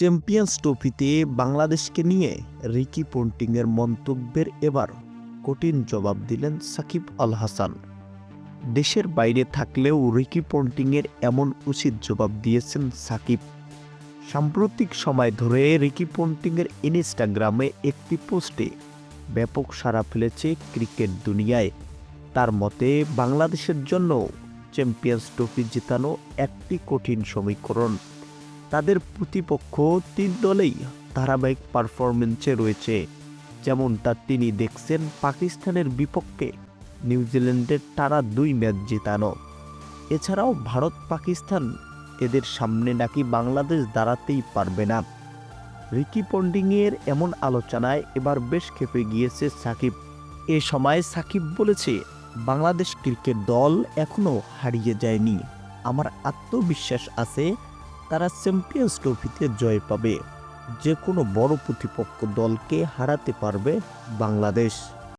Champions ট্রফিতে বাংলাদেশকে নিয়ে রিকি পন্টিংয়ের মন্তব্যের এবার কঠিন জবাব দিলেন সাকিব আল হাসান। দেশের বাইরে থাকলেও রিকি পন্টিংয়ের এমন উচিত জবাব দিয়েছেন সাকিব। সাম্প্রতিক সময় ধরে রিকি পন্টিংয়ের ইনস্টাগ্রামে একটি পোস্টে ব্যাপক সাড়া ফেলেছে ক্রিকেট দুনিয়ায়। তার মতে, বাংলাদেশের জন্য চ্যাম্পিয়ন্স ট্রফি জেতানো একটি কঠিন সমীকরণ। তাদের প্রতিপক্ষ তিন দলেই ধারাবাহিক পারফরমেন্সে রয়েছে। যেমনটা তিনি দেখছেন পাকিস্তানের বিপক্ষে নিউজিল্যান্ডের টানা দুই ম্যাচ জেতানো। এছাড়াও ভারত পাকিস্তান এদের সামনে নাকি বাংলাদেশ দাঁড়াতেই পারবে না। রিকি পন্ডিংয়ের এমন আলোচনায় এবার বেশ খেপে গিয়েছে সাকিব। এ সময় সাকিব বলেছে, বাংলাদেশ ক্রিকেট দল এখনও হারিয়ে যায়নি। আমার আত্মবিশ্বাস আছে তারা চ্যাম্পিয়ন্স ট্রফিতে জয় পাবে। যে কোনো বড় প্রতিপক্ষ দলকে হারাতে পারবে বাংলাদেশ।